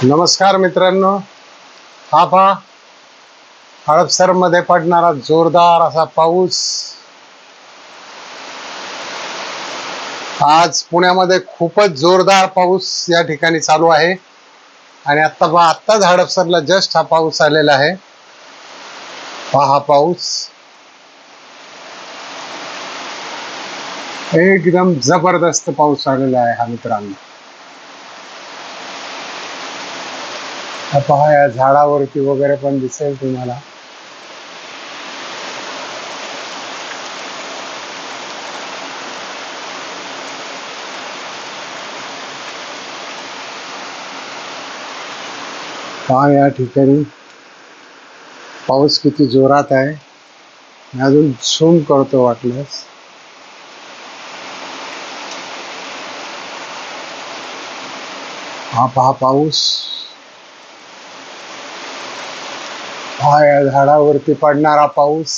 नमस्कार मित्रांनो. हा पहा हडपसरमध्ये पडणारा जोरदार असा पाऊस. आज पुण्यामध्ये खूपच जोरदार पाऊस या ठिकाणी चालू आहे. आणि आता पहा आत्ताच हडपसरला जस्ट हा पाऊस आलेला आहे. पहा हा पाऊस. एकदम जबरदस्त पाऊस आलेला आहे हा मित्रांनो. पहा, या झाडावरती वगैरे पण दिसेल तुम्हाला. पहा, या ठिकाणी पाऊस किती जोरात आहे. मी अजून झूम करतो वाटल्यास. हा पहा, पाऊस. या झाडावरती पडणारा पाऊस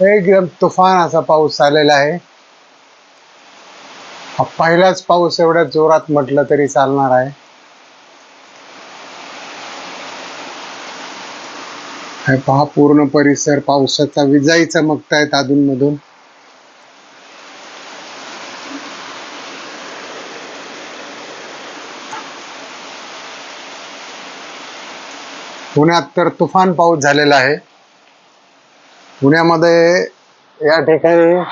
एकदम तुफान असा पाऊस आलेला आहे. हा पहिलाच पाऊस एवढ्या जोरात म्हटलं तरी चालणार आहे. पहा पूर्ण परिसर पावसाचा विजाई चमकतायत अधून पुण्यात तर तुफान पाऊस झालेला आहे. पुण्यामध्ये या ठिकाणी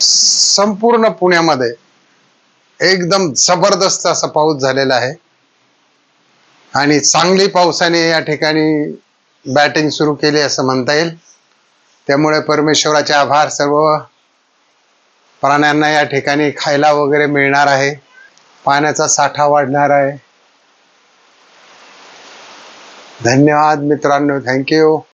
संपूर्ण पुण्यामध्ये एकदम जबरदस्त असा पाऊस झालेला आहे. आणि चांगली पावसाने या ठिकाणी बॅटिंग सुरू केली असं म्हणता येईल. त्यामुळे परमेश्वराचे आभार सर्व प्राण्यांना या ठिकाणी खायला वगैरे मिळणार आहे. पाण्याचा साठा वाढणार आहे. धन्यवाद मित्रांनो थँक्यू